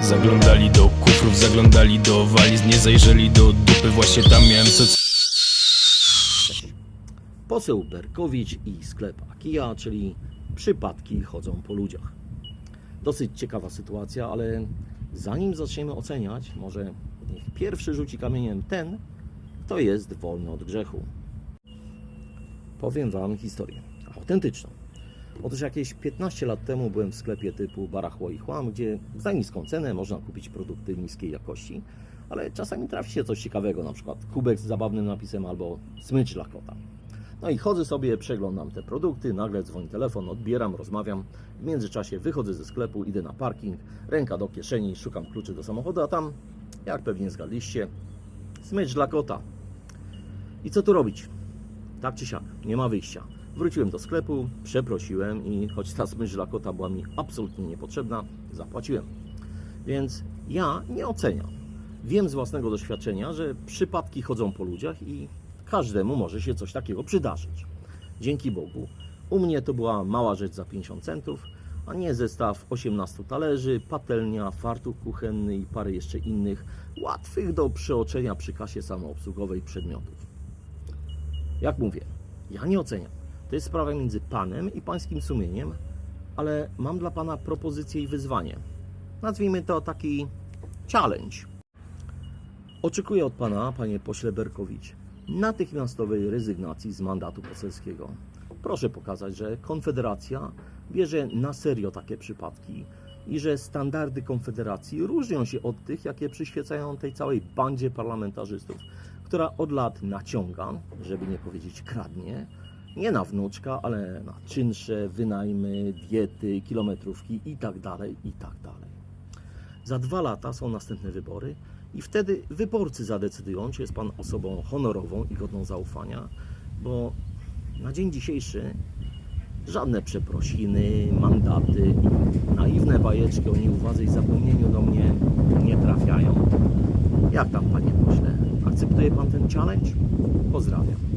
Zaglądali do kufrów, zaglądali do waliz Nie zajrzeli do dupy, właśnie tam miałem soc... Poseł Berkowicz i sklep Akija, czyli przypadki chodzą po ludziach. Dosyć ciekawa sytuacja, ale zanim zaczniemy oceniać, może niech pierwszy rzuci kamieniem ten, kto jest wolny od grzechu. Powiem Wam historię autentyczną. Otóż jakieś 15 lat temu byłem w sklepie typu Barachło i Chłam, gdzie za niską cenę można kupić produkty niskiej jakości, ale czasami trafi się coś ciekawego, na przykład kubek z zabawnym napisem albo smycz dla kota. No i chodzę sobie, przeglądam te produkty, nagle dzwoni telefon, odbieram, rozmawiam. W międzyczasie wychodzę ze sklepu, idę na parking, ręka do kieszeni, szukam kluczy do samochodu, a tam, jak pewnie zgadliście, smycz dla kota. I co tu robić? Tak czy siak, nie ma wyjścia. Wróciłem do sklepu, przeprosiłem i choć ta smycz dla kota była mi absolutnie niepotrzebna, zapłaciłem. Więc ja nie oceniam. Wiem z własnego doświadczenia, że przypadki chodzą po ludziach i każdemu może się coś takiego przydarzyć. Dzięki Bogu, u mnie to była mała rzecz za 50 centów, a nie zestaw 18 talerzy, patelnia, fartuch kuchenny i parę jeszcze innych łatwych do przeoczenia przy kasie samoobsługowej przedmiotów. Jak mówię, ja nie oceniam. To jest sprawa między Panem i Pańskim sumieniem, ale mam dla Pana propozycję i wyzwanie. Nazwijmy to taki challenge. Oczekuję od Pana, Panie pośle Berkowicz, natychmiastowej rezygnacji z mandatu poselskiego. Proszę pokazać, że Konfederacja bierze na serio takie przypadki i że standardy Konfederacji różnią się od tych, jakie przyświecają tej całej bandzie parlamentarzystów, która od lat naciąga, żeby nie powiedzieć kradnie, nie na wnuczka, ale na czynsze, wynajmy, diety, kilometrówki i tak dalej, i tak dalej. Za dwa lata są następne wybory i wtedy wyborcy zadecydują, czy jest Pan osobą honorową i godną zaufania, bo na dzień dzisiejszy żadne przeprosiny, mandaty naiwne bajeczki o nieuwadze i zapomnieniu do mnie nie trafiają. Jak tam, Panie pośle? Akceptuje Pan ten challenge? Pozdrawiam.